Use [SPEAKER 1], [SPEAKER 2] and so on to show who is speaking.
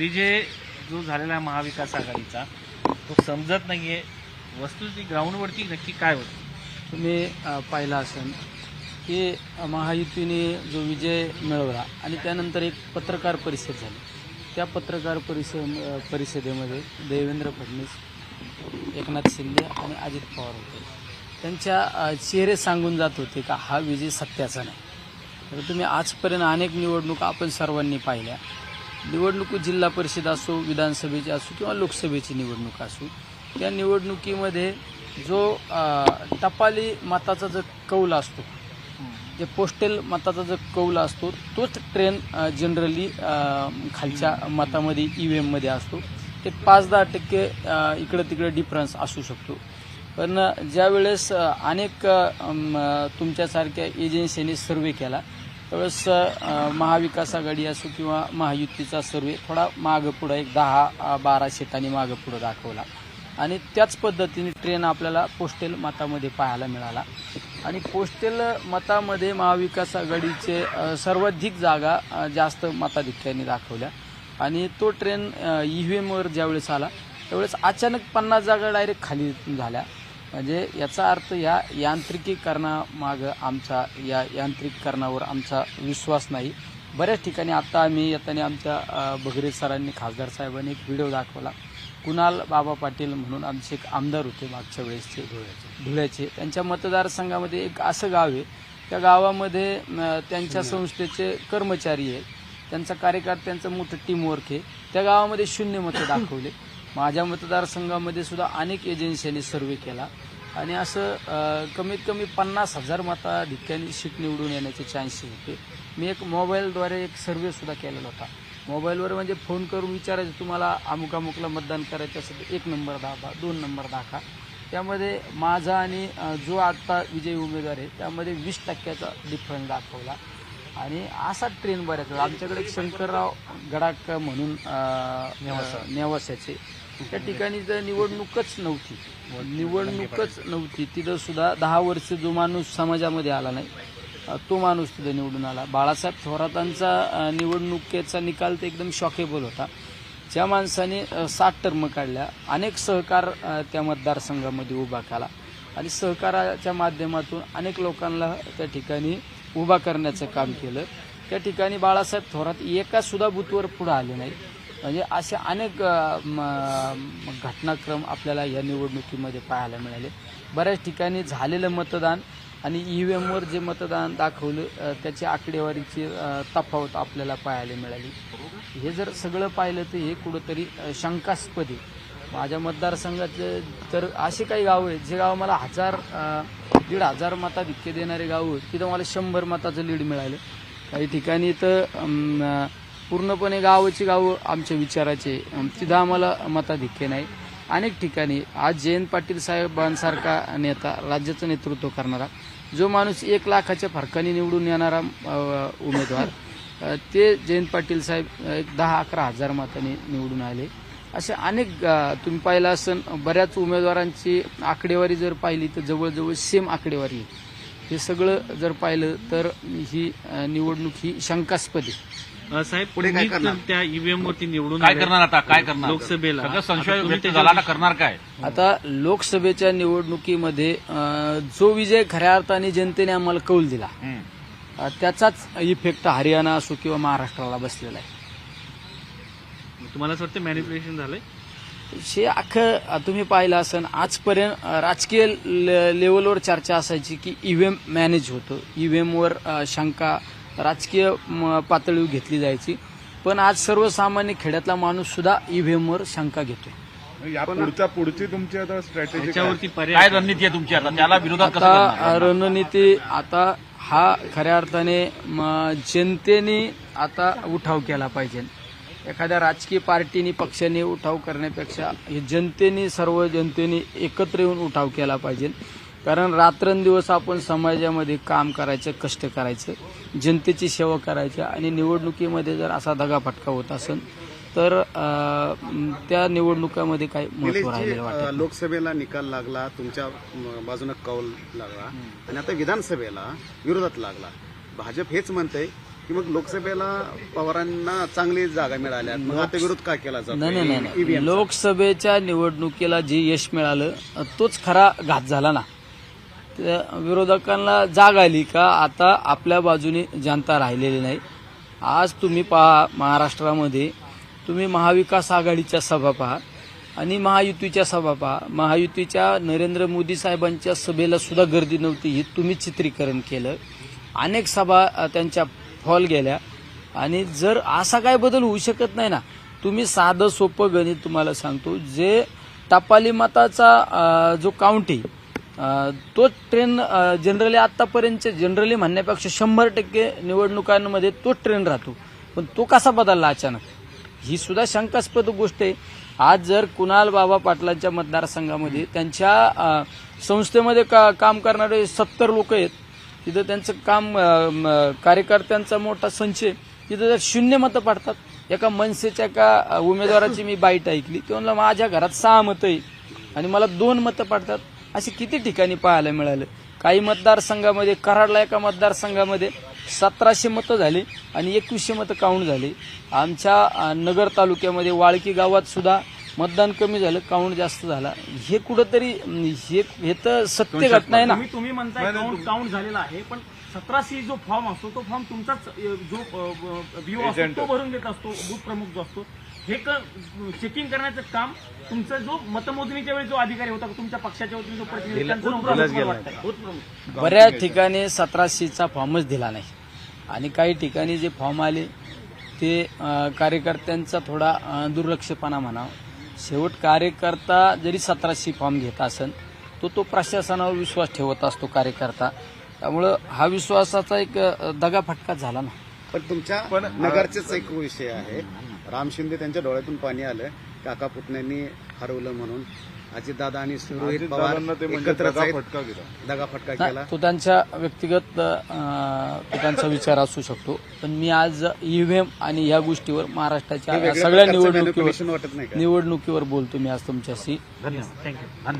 [SPEAKER 1] विजय जो झालेला आहे महाविकास आघाडीचा तो समजत नाही आहे वस्तुस्थिती ग्राउंडवरती नक्की काय होतं?
[SPEAKER 2] तुम्ही पाहिला पाहिलं असेल की महायुतीने जो विजय मिळवला आणि त्यानंतर एक पत्रकार परिषद झाली. त्या पत्रकार परिषद परिषदेमध्ये देवेंद्र फडणवीस एकनाथ शिंदे आणि अजित पवार होते. त्यांच्या चेहरे सांगून जात होते का हा विजय सत्याचा नाही. तर तुम्ही आजपर्यंत अनेक निवडणुका आपण सर्वांनी पाहिल्या. निवडणूक जिल्हा परिषद असो विधानसभेची असो किंवा लोकसभेची निवडणूक असो त्या निवडणुकीमध्ये जो टपाली मताचा जो कौल असतो जे पोस्टल मताचा जो कौल असतो तोच ट्रेन जनरली खालच्या मतामध्ये ई व्ही एममध्ये असतो. ते पाच दहा टक्के इकडं तिकडं डिफरन्स असू शकतो. पण ज्यावेळेस अनेक तुमच्यासारख्या एजन्सीने सर्वे केला त्यावेळेस महाविकास आघाडी असो किंवा महायुतीचा सर्वे थोडा मागं पुढं एक दहा बारा शेतांनी मागं पुढं दाखवला. आणि त्याच पद्धतीने ट्रेन आपल्याला पोस्टेल मतामध्ये पाहायला मिळाला. आणि पोस्टेल मतामध्ये महाविकास आघाडीचे सर्वाधिक जागा जास्त मताधिक्याने दाखवल्या. आणि तो ट्रेन ई व्ही एमवर ज्यावेळेस आला त्यावेळेस अचानक पन्नास जागा डायरेक्ट खाली झाल्या. म्हणजे याचा अर्थ या यांत्रिकीकरणामागं आमचा या यांत्रिकीकरणावर आमचा विश्वास नाही. बऱ्याच ठिकाणी आत्ता आम्ही येताना आमच्या अ, बगरे सरांनी खासदार साहेबांनी एक व्हिडिओ दाखवला. कुणाल बाबा पाटील म्हणून आमचे एक आमदार होते मागच्या वेळेसचे धुळ्याचे त्यांच्या मतदारसंघामध्ये एक असं गाव आहे. त्या गावामध्ये त्यांच्या संस्थेचे कर्मचारी आहेत. त्यांचा कार्यकर्त्यांचं मोठं टीमवर्क आहे. त्या गावामध्ये शून्य मतं दाखवले. माझ्या मतदारसंघामध्ये सुद्धा अनेक एजन्सीयांनी सर्वे केला. आणि असं कमीत कमी पन्नास हजार मताधिक्याने सीट निवडून येण्याचे चान्सेस होते. मी एक मोबाईलद्वारे एक सर्वे सुद्धा केलेला होता. मोबाईलवर म्हणजे फोन करून विचारायचं तुम्हाला अमुक अमुकला मतदान करायचं असेल तर एक नंबर दाखवा दोन नंबर दाखवा. त्यामध्ये माझा आणि जो आता विजयी उमेदवार आहे त्यामध्ये वीस टक्क्याचा डिफरन्स दाखवला. आणि असा ट्रेन बऱ्याच आमच्याकडे एक शंकरराव गडाक म्हणून नेवासाचे त्या ठिकाणी तर निवडणूकच नव्हती. निवडणूकच नव्हती. तिथं सुद्धा दहा वर्ष जो माणूस समाजामध्ये आला नाही तो माणूस तिथं निवडून आला. बाळासाहेब थोरातांचा निवडणुकीचा निकाल तर एकदम शॉकेबल होता. ज्या माणसाने सात टर्म काढल्या अनेक सहकार त्या मतदारसंघामध्ये उभा केला आणि सहकाराच्या माध्यमातून अनेक लोकांना त्या ठिकाणी उभा करण्याचं काम केलं. त्या ठिकाणी बाळासाहेब थोरात एका सुद्धा बूथवर पुढे आले नाही. म्हणजे असे अनेक म, घटनाक्रम आपल्याला या निवडणुकीमध्ये पाहायला मिळाले. बऱ्याच ठिकाणी झालेलं मतदान आणि ई व्ही एमवर जे मतदान दाखवलं त्याची आकडेवारीची तफावत आपल्याला पाहायला मिळाली. हे जर सगळं पाहिलं तर हे कुठंतरी शंकास्पद आहे. माझ्या मतदारसंघाचे तर असे काही गावं आहेत जे गाव मला हजार दीड हजार मताधिक्य देणारे गाव आहेत तिथं मला शंभर मताचं लीड मिळालं. काही ठिकाणी तर पूर्णपणे गावाची गावं आमच्या विचाराचे तिथं आम्हाला मताधिक्य नाही. अनेक ठिकाणी आज जयंत पाटील साहेबांसारखा नेता राज्याचं नेतृत्व करणारा जो माणूस एक लाखाच्या फरकाने निवडून येणारा उमेदवार ते जयंत पाटील साहेब एक दहा अकरा हजार मताने निवडून आले. असे अनेक तुम्ही पाहिलं असन बऱ्याच उमेदवारांची आकडेवारी जर पाहिली तर जवळजवळ सेम आकडेवारी आहे. हे सगळं जर पाहिलं तर ही निवडणूक ही शंकास्पद आहे.
[SPEAKER 1] अ, साहेब
[SPEAKER 3] पुढे काय करणार?
[SPEAKER 1] त्या ईव्हीएम वरती निवडून
[SPEAKER 4] काय
[SPEAKER 1] आले.
[SPEAKER 4] करणार आता? काय करणार?
[SPEAKER 1] लोकसभेला.
[SPEAKER 4] सगळं
[SPEAKER 1] आता
[SPEAKER 4] संशय
[SPEAKER 1] तुम्ही
[SPEAKER 4] व्यक्त
[SPEAKER 1] त्याच्यावर-
[SPEAKER 4] झाला ना करणार काय?
[SPEAKER 2] आता लोकसभेच्या निवडणुकीमध्ये अ, जो विजय खऱ्या अर्थाने जनतेने आम्हाला कौल दिला
[SPEAKER 4] हम्म.
[SPEAKER 2] अ, त्याचाच इफेक्ट हरियाणा असो किंवा महाराष्ट्राला बसलेला आहे.
[SPEAKER 1] तुम्हाला असं वाटतं मॅनिप्युलेशन झालंय?
[SPEAKER 2] हे अख्खं अ, तुम्ही पाहिलं असन आजपर्यंत अ, राजकीय लेवलवर चर्चा असायची की ईव्हीएम मॅनेज होतं. ईव्हीएमवर शंका राजकीय म, पातळीवर घेतली जायची. पण आज सर्वसामान्य खेड्यातला माणूस सुद्धा ईव्हीएमवर शंका
[SPEAKER 3] पुढच्या पुढची तुमची आता स्ट्रॅटेजी
[SPEAKER 4] काय? रणनीती आहे तुमची आता? त्याला विरोधात कसं करणार?
[SPEAKER 2] आता रणनीती आता हा खऱ्या अर्थाने म, जनतेने आता उठाव केला पाहिजे. एखाद्या राजकीय पार्टीनी पक्षाने उठाव करण्यापेक्षा हे जनतेने सर्व जनतेने एकत्र येऊन उठाव केला पाहिजे. कारण रात्रंदिवस आपण समाजामध्ये काम करायचं कष्ट करायचं जनतेची सेवा करायची आणि निवडणुकीमध्ये जर असा दगाफटका होत असेल तर त्या निवडणुकामध्ये काही
[SPEAKER 5] महत्त्व अ, लोकसभेला निकाल लागला तुमच्या बाजूनं कौल लागला आणि आता विधानसभेला विरोधात लागला. भाजप हेच म्हणतंय की मग लोकसभेला पवारांना चांगली जागा मिळाल्या मग आता विरोध का केला जातो
[SPEAKER 2] नाही नाही नाही,
[SPEAKER 5] चा.
[SPEAKER 2] लोकसभेच्या निवडणुकीला जे यश मिळालं तोच खरा घात झाला ना. विरोधकांना जाग आली का आता आपल्या बाजूने जनता राहिलेली नाही? आज तुम्ही पहा महाराष्ट्रामध्ये तुम्ही महाविकास आघाडीच्या सभा पहा आणि महायुतीच्या सभा पहा. महायुतीच्या नरेंद्र मोदी साहेबांच्या सभेला सुद्धा गर्दी नव्हती हे तुम्ही चित्रीकरण केलं. अनेक सभा त्यांच्या फॉल गेल्या. आणि जर असा काय बदल होऊ शकत नाही ना तुम्ही साधं सोपं गणित तुम्हाला सांगतो. जे टपाली मताचा जो काउंट तोच तो ट्रेन जनरली आतापर्यंत जनरली म्हणण्यापेक्षा शंभर टक्के निवडणुकांमध्ये तो ट्रेन राहतो. पण तो कसा बदलला अचानक? ही सुद्धा शंकास्पद गोष्ट आहे. आज जर कुणाल बाबा पाटलांच्या मतदारसंघामध्ये त्यांच्या संस्थेमध्ये का काम करणारे सत्तर लोक आहेत तिथं त्यांचं काम म, कार्यकर्त्यांचा मोठा संच आहे. तिथं जर शून्य मतं पाडतात एका मनसेच्या एका उमेदवाराची मी बाईट ऐकली ते म्हणलं माझ्या घरात सहा मतं आहे आणि मला दोन मतं पाडतात. असे किती ठिकाणी पाहायला मिळालं? काही मतदारसंघामध्ये कराडला एका मतदारसंघामध्ये सतराशे मतं झाली आणि एकवीसशे मतं काउंट झाली. आमच्या नगर तालुक्यामध्ये वाळकी गावात सुद्धा मतदान कमी झालं काउंट जास्त झाला. हे कुठंतरी हे हे तर सत्य घटना आहे ना.
[SPEAKER 6] तुम्ही तुम्ही म्हणताय काउंट काउंट झालेला आहे पण सतराशे जो फॉर्म असतो तो फॉर्म तुमचाच जो व्ह्यू असतो तो भरून घेत असतो बूथ प्रमुख जो असतो. हे चेकिंग करण्याचं काम तुमचा जो मतमोजणीच्या वेळी जो अधिकारी होता तुमच्या पक्षाच्या वतीने जो प्रतिनिधी त्यांचं वाटतंय.
[SPEAKER 2] बऱ्याच ठिकाणी सतराशेचा फॉर्मच दिला नाही. आणि काही ठिकाणी जे फॉर्म आले ते अं, कार्यकर्त्यांचा थोडा अं, दुर्लक्षपणा म्हणावा शेवट कार्यकर्ता जरी सतराशे फॉर्म घेत असेल तो तो प्रशासनावर विश्वास ठेवत असतो कार्यकर्ता. त्यामुळं हा विश्वासाचा एक अं, दगाफटका झाला ना.
[SPEAKER 5] पण तुमच्या नगरचेच एक विषय आहे. राम शिंदे त्यांच्या डोळ्यातून पाणी आलं काका पुतण्यांनी हरवलं म्हणून. अजितदादा आणि रोहित पवार
[SPEAKER 3] म्हणजे
[SPEAKER 5] एकत्रच आहेत.
[SPEAKER 3] फटका दिला
[SPEAKER 5] दगाफटका
[SPEAKER 2] नाही,
[SPEAKER 5] केला.
[SPEAKER 2] तो त्यांच्या व्यक्तिगत तो त्यांचा विचार असू शकतो. पण मी आज ईव्हीएम आणि या गोष्टीवर महाराष्ट्राच्या सगळ्या निवडणुकीवर
[SPEAKER 5] manipulation वाटत नाही का?
[SPEAKER 2] निवडणुकीवर बोलतो मी आज तुमच्याशी.
[SPEAKER 1] धन्यवाद. थँक्यू